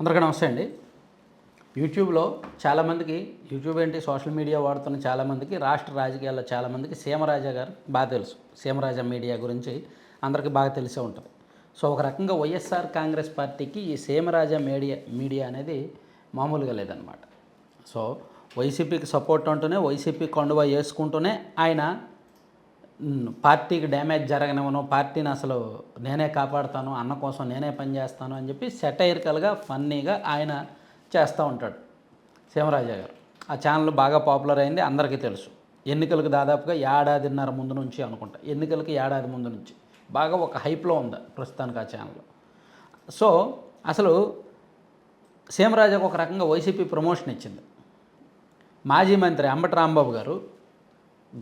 అందరికీ నమస్తే అండి. యూట్యూబ్లో చాలామందికి యూట్యూబ్ ఏంటి? సోషల్ మీడియా వాడుతున్న చాలామందికి రాష్ట్ర రాజకీయాల్లో చాలామందికి సీమరాజా గారు బాగా తెలుసు. సీమరాజా మీడియా గురించి అందరికీ బాగా తెలిసే ఉంటుంది. సో ఒక రకంగా వైఎస్ఆర్ కాంగ్రెస్ పార్టీకి ఈ సీమరాజా మీడియా మీడియా అనేది మామూలుగా లేదనమాట సో వైసీపీకి సపోర్ట్ అంటూనే వైసీపీ కొండవ వేసుకుంటూనే ఆయన పార్టీకి డ్యామేజ్ జరగనివ్వను పార్టీని అసలు నేనే కాపాడుతాను అన్న కోసం నేనే పనిచేస్తాను అని చెప్పి సెటైరికల్గా ఫన్నీగా ఆయన చేస్తూ ఉంటాడు సీమరాజా గారు. ఆ ఛానల్ బాగా పాపులర్ అయింది అందరికీ తెలుసు. ఎన్నికలకు దాదాపుగా ఏడాదిన్నర ముందు నుంచి అనుకుంటా ఎన్నికలకి ఏడాది ముందు నుంచి. బాగా ఒక హైప్లో ఉంది ప్రస్తుతానికి ఆ ఛానల్. సో అసలు సీమరాజాకు ఒక రకంగా వైసీపీ ప్రమోషన్ ఇచ్చింది. మాజీ మంత్రి అంబటి రాంబాబు గారు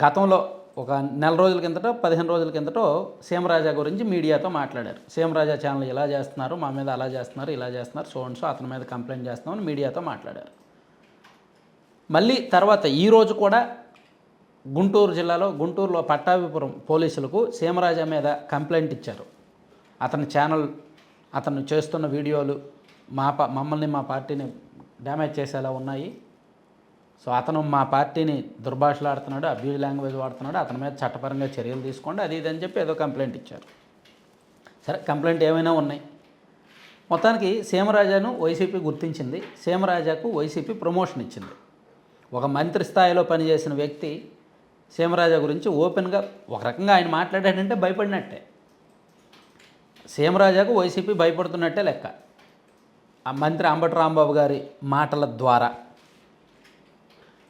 గతంలో ఒక నెల రోజుల కిందట పదిహేను రోజుల కిందటో సీమరాజా గురించి మీడియాతో మాట్లాడారు. సీమరాజా ఛానల్ ఇలా చేస్తున్నారు మా మీద అలా చేస్తున్నారు ఇలా చేస్తున్నారు సో అండ్ సో అతని మీద కంప్లైంట్ చేస్తున్నామని మీడియాతో మాట్లాడారు. మళ్ళీ తర్వాత ఈరోజు కూడా గుంటూరు జిల్లాలో గుంటూరులో పట్టాభిపురం పోలీసులకు సీమరాజా మీద కంప్లైంట్ ఇచ్చారు. అతని ఛానల్ అతను చేస్తున్న వీడియోలు మా ప మమ్మల్ని మా పార్టీని డ్యామేజ్ చేసేలా ఉన్నాయి. సో అతను మా పార్టీని దుర్భాషలాడుతున్నాడు అబ్యూజ్ లాంగ్వేజ్ వాడుతున్నాడు అతని మీద చట్టపరంగా చర్యలు తీసుకోండి అది ఇది అని చెప్పి ఏదో కంప్లైంట్ ఇచ్చారు. సరే కంప్లైంట్ ఏమైనా ఉన్నాయి? మొత్తానికి సీమరాజాను వైసీపీ గుర్తించింది సీమరాజాకు వైసీపీ ప్రమోషన్ ఇచ్చింది. ఒక మంత్రి స్థాయిలో పనిచేసిన వ్యక్తి సీమరాజా గురించి ఓపెన్గా ఒక రకంగా ఆయన మాట్లాడాడంటే భయపడినట్టే. సీమరాజాకు వైసీపీ భయపడుతున్నట్టే లెక్క. ఆ మంత్రి అంబటి రాంబాబు గారి మాటల ద్వారా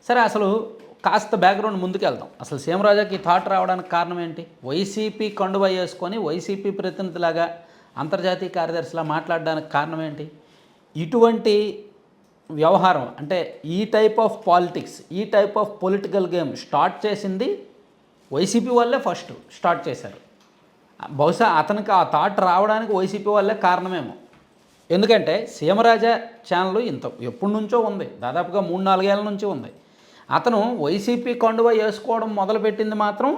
సరే అసలు కాస్త బ్యాక్గ్రౌండ్ ముందుకెళ్దాం. అసలు సీమరాజాకి థాట్ రావడానికి కారణం ఏంటి? వైసీపీ కండువా వేసుకొని వైసీపీ ప్రతినిధిలాగా అంతర్జాతీయ కార్యదర్శిలా మాట్లాడడానికి కారణం ఏంటి? ఇటువంటి వ్యవహారం అంటే ఈ టైప్ ఆఫ్ పాలిటిక్స్ ఈ type of political game start చేసింది వైసీపీ వాళ్ళే ఫస్ట్ స్టార్ట్ చేశారు. బహుశా అతనికి ఆ థాట్ రావడానికి వైసీపీ వాళ్ళే కారణమేమో. ఎందుకంటే సీమరాజా ఛానల్ ఇంత ఎప్పటి నుంచో ఉంది. దాదాపుగా మూడు నాలుగేళ్ళ నుంచి ఉంది. అతను వైసీపీ కండువా వేసుకోవడం మొదలుపెట్టింది మాత్రం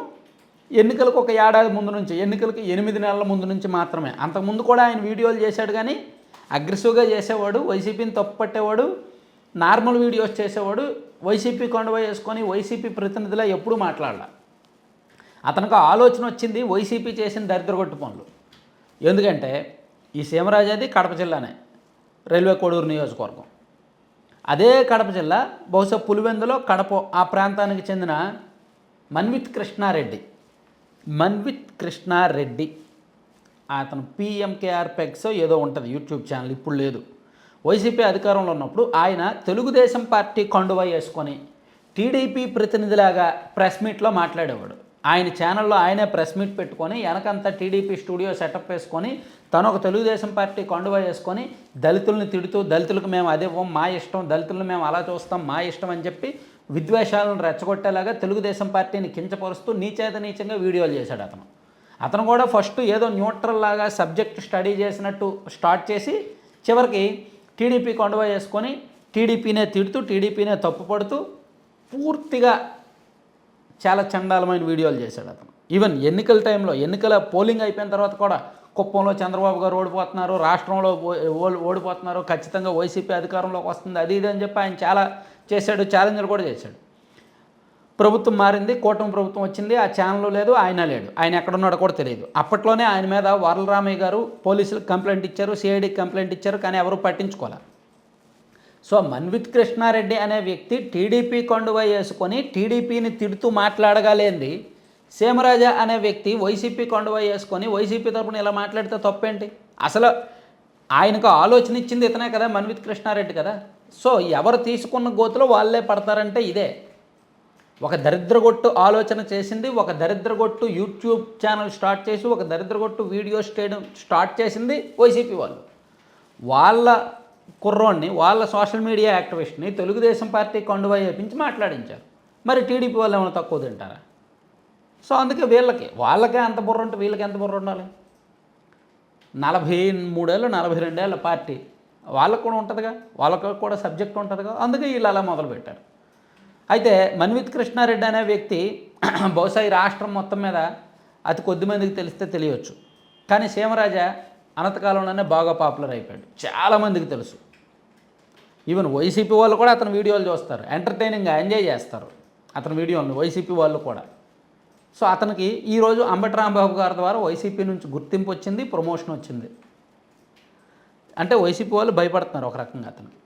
ఎన్నికలకు ఒక ఏడాది ముందు నుంచి ఎన్నికలకు ఎనిమిది నెలల ముందు నుంచి మాత్రమే. అంతకుముందు కూడా ఆయన వీడియోలు చేశాడు కానీ అగ్రెసివ్గా చేసేవాడు వైసీపీని తప్పుపట్టేవాడు నార్మల్ వీడియోస్ చేసేవాడు వైసీపీ కండువా వేసుకొని వైసీపీ ప్రతినిధిలా ఎప్పుడూ మాట్లాడాల. అతనికి ఆలోచన వచ్చింది వైసీపీ చేసిన దరిద్రగొట్టు పనులు. ఎందుకంటే ఈ సీమరాజాది కడప జిల్లానే రైల్వే కోడూరు నియోజకవర్గం. అదే కడప జిల్లా బహుశా పులివెందులో కడప ఆ ప్రాంతానికి చెందిన మన్విత్ కృష్ణారెడ్డి. మన్విత్ కృష్ణారెడ్డి. అతను పిఎంకేఆర్ పెక్స్ ఏదో ఉంటుంది యూట్యూబ్ ఛానల్ ఇప్పుడు లేదు. వైసీపీ అధికారంలో ఉన్నప్పుడు ఆయన తెలుగుదేశం పార్టీ కండువా వేసుకొని టీడీపీ ప్రతినిధిలాగా ప్రెస్ మీట్లో మాట్లాడేవాడు. ఆయన ఛానల్లో ఆయనే ప్రెస్ మీట్ పెట్టుకొని వెనకంతా టీడీపీ స్టూడియో సెటప్ వేసుకొని తను ఒక తెలుగుదేశం పార్టీ కండువా వేసుకొని దళితుల్ని తిడుతూ దళితులకు మేము అదే ఇవ్వం మా ఇష్టం దళితులను మేము అలా చూస్తాం మా ఇష్టం అని చెప్పి విద్వేషాలను రెచ్చగొట్టేలాగా తెలుగుదేశం పార్టీని కించపరుస్తూ నీచేత నీచంగా వీడియోలు చేశాడు అతను. అతను కూడా ఫస్ట్ ఏదో న్యూట్రల్ లాగా సబ్జెక్ట్ స్టడీ చేసినట్టు స్టార్ట్ చేసి చివరికి టీడీపీ కొండవ వేసుకొని టీడీపీనే తిడుతూ టీడీపీనే తప్పుపడుతూ పూర్తిగా చాలా చండాలమైన వీడియోలు చేశాడు అతను. ఈవెన్ ఎన్నికల టైంలో ఎన్నికల పోలింగ్ అయిపోయిన తర్వాత కూడా కుప్పంలో చంద్రబాబు గారు ఓడిపోతున్నారు రాష్ట్రంలో ఓ- ఓడిపోతున్నారు ఖచ్చితంగా వైసీపీ అధికారంలోకి వస్తుంది అది ఇది అని చెప్పి ఆయన చాలా చేశాడు ఛాలెంజ్లు కూడా చేశాడు. ప్రభుత్వం మారింది కూటమి ప్రభుత్వం వచ్చింది ఆ ఛానల్ లేదు ఆయన లేడు. ఆయన ఎక్కడున్నాడో కూడా తెలియదు. అప్పట్లోనే ఆయన మీద వరలరామయ్య గారు పోలీసులకు కంప్లైంట్ ఇచ్చారు సిఐడికి కంప్లైంట్ ఇచ్చారు కానీ ఎవరు పట్టించుకోలే. సో మన్విత్ కృష్ణారెడ్డి అనే వ్యక్తి టీడీపీ కండువా వేసుకొని టీడీపీని తిడుతూ మాట్లాడగలేంది. సీమరాజా అనే వ్యక్తి వైసీపీ కండువా వేసుకొని వైసీపీ తరపున ఇలా మాట్లాడితే తప్పేంటి? అసలు ఆయనకు ఆలోచన ఇచ్చింది ఇతనే కదా మన్విత్ కృష్ణారెడ్డి కదా? సో ఎవరు తీసుకున్న గోతులో వాళ్ళే పడతారంటే ఇదే. ఒక దరిద్రగొట్టు ఆలోచన చేసింది ఒక దరిద్రగొట్టు యూట్యూబ్ ఛానల్ స్టార్ట్ చేసి ఒక దరిద్రగొట్టు వీడియో స్టేడియం స్టార్ట్ చేసింది వైసీపీ వాళ్ళు. వాళ్ళ కుర్రోడిని వాళ్ళ సోషల్ మీడియా యాక్టివిస్ట్ని తెలుగుదేశం పార్టీ కొండువా వేపించి మాట్లాడించారు. మరి టీడీపీ వాళ్ళు ఏమైనా తక్కువ తింటారా? సో అందుకే వీళ్ళకి వాళ్ళకే అంత బుర్ర ఉంటే వీళ్ళకి ఎంత బుర్ర ఉండాలి? నలభై మూడేళ్ళు నలభై రెండేళ్ళ పార్టీ వాళ్ళకు కూడా ఉంటుందిగా వాళ్ళకు కూడా సబ్జెక్ట్ ఉంటుందిగా అందుకే వీళ్ళు అలా మొదలుపెట్టారు అయితే మన్విత్ కృష్ణారెడ్డి అనే వ్యక్తి బహుశా ఈ రాష్ట్రం మొత్తం మీద అతి కొద్ది మందికి తెలిస్తే తెలియవచ్చు కానీ సీమరాజా అనంతకాలంలోనే బాగా పాపులర్ అయిపోయాడు. చాలామందికి తెలుసు. ఈవెన్ వైసీపీ వాళ్ళు కూడా అతని వీడియోలు చూస్తారు. ఎంటర్టైనింగ్గా ఎంజాయ్ చేస్తారు. అతని వీడియోలను వైసీపీ వాళ్ళు కూడా. సో అతనికి ఈరోజు అంబటి రాంబాబు గారి ద్వారా వైసీపీ నుంచి గుర్తింపు వచ్చింది ప్రమోషన్ వచ్చింది. అంటే వైసీపీ వాళ్ళు భయపడుతున్నారు ఒక రకంగా అతను